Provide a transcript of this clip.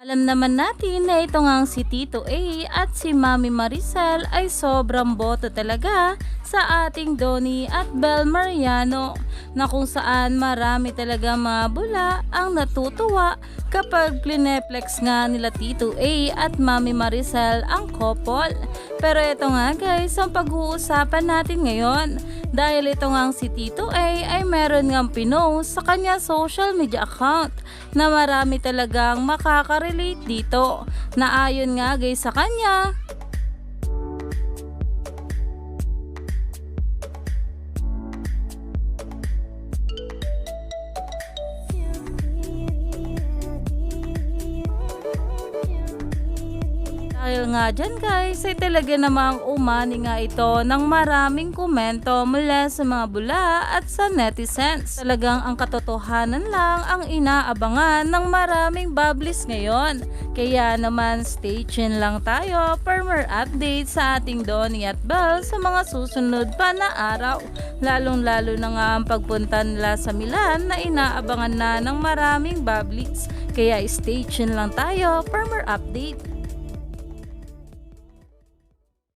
Alam naman natin na ito ngang si Tito A at si Mami Maricel ay sobrang boto talaga sa ating Donnie at Bel Mariano na kung saan marami talaga mga bula ang natutuwa kapag plineplex nga nila Tito A at Mami Maricel ang couple. Pero ito nga guys ang pag-uusapan natin ngayon dahil ito nga si Tito A ay meron ngang pinost sa kanya social media account na marami talagang makaka-relate dito. Na ayon nga guys sa kanya Dahil nga dyan guys, ay talaga namang umani nga ito ng maraming komento mula sa mga bula at sa netizens. Talagang ang katotohanan lang ang inaabangan ng maraming bubblies ngayon. Kaya naman stay tuned lang tayo for more updates sa ating Donnie at Belle sa mga susunod pa na araw. Lalong lalo na nga ang pagpunta nila sa Milan na inaabangan na ng maraming bubblies. Kaya stay tuned lang tayo for more update.